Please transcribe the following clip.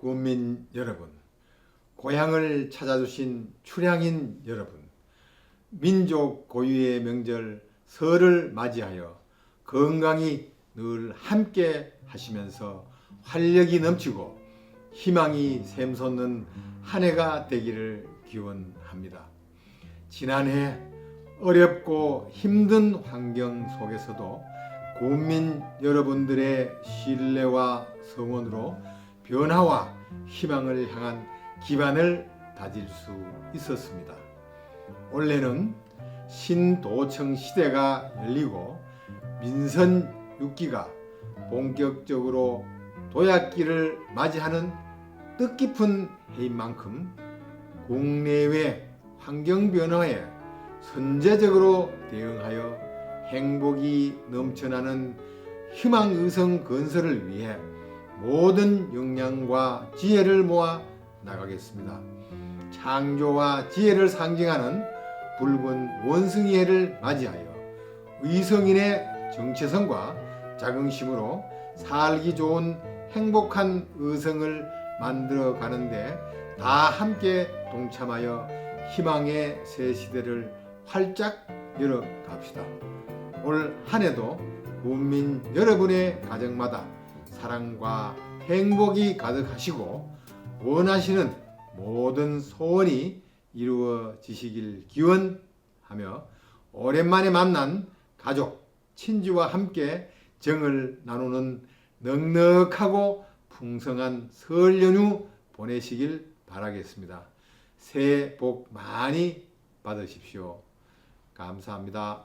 국민 여러분, 고향을 찾아주신 출향인 여러분, 민족 고유의 명절 설을 맞이하여 건강히 늘 함께 하시면서 활력이 넘치고 희망이 샘솟는 한 해가 되기를 기원합니다. 지난해 어렵고 힘든 환경 속에서도 국민 여러분들의 신뢰와 성원으로 변화와 희망을 향한 기반을 다질 수 있었습니다. 올해는 신도청 시대가 열리고 민선 6기가 본격적으로 도약기를 맞이하는 뜻깊은 해인 만큼 국내외 환경 변화에 선제적으로 대응하여 행복이 넘쳐나는 희망의성 건설을 위해 모든 역량과 지혜를 모아 나가겠습니다. 창조와 지혜를 상징하는 붉은 원숭이 해를 맞이하여 의성인의 정체성과 자긍심으로 살기 좋은 행복한 의성을 만들어 가는데 다 함께 동참하여 희망의 새 시대를 활짝 열어 갑시다. 올 한 해도 국민 여러분의 가정마다 사랑과 행복이 가득하시고 원하시는 모든 소원이 이루어지시길 기원하며 오랜만에 만난 가족, 친지와 함께 정을 나누는 넉넉하고 풍성한 설 연휴 보내시길 바라겠습니다. 새해 복 많이 받으십시오. 감사합니다.